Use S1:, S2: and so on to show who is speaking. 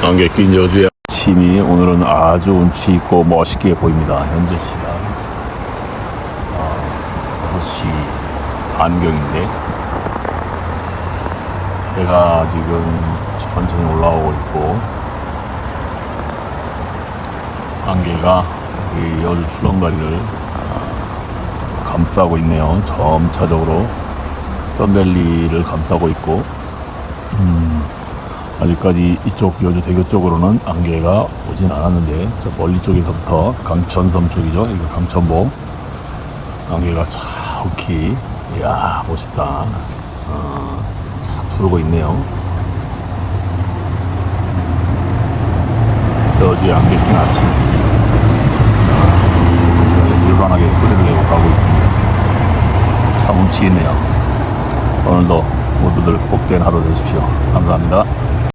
S1: 안개 낀 여주의 아침이 오늘은 아주 운치 있고 멋있게 보입니다. 현재 시간 어, 6시 반경인데 해가 지금 천천히 올라오고 있고 안개가 이 여주 출렁다리를 아, 감싸고 있네요. 점차적으로 썬밸리를 감싸고 있고 아직까지 이쪽 여주 대교 쪽으로는 안개가 오진 않았는데 저 멀리 쪽에서부터 강천섬 쪽이죠. 이거 강천봉 안개가 자욱히 이야 멋있다. 어, 자, 두르고 있네요. 여주의 안개 낀 아침 아, 일반하게 소리를 내고 가고 있습니다. 참 있네요. 오늘도 모두들 복된 하루 되십시오. 감사합니다.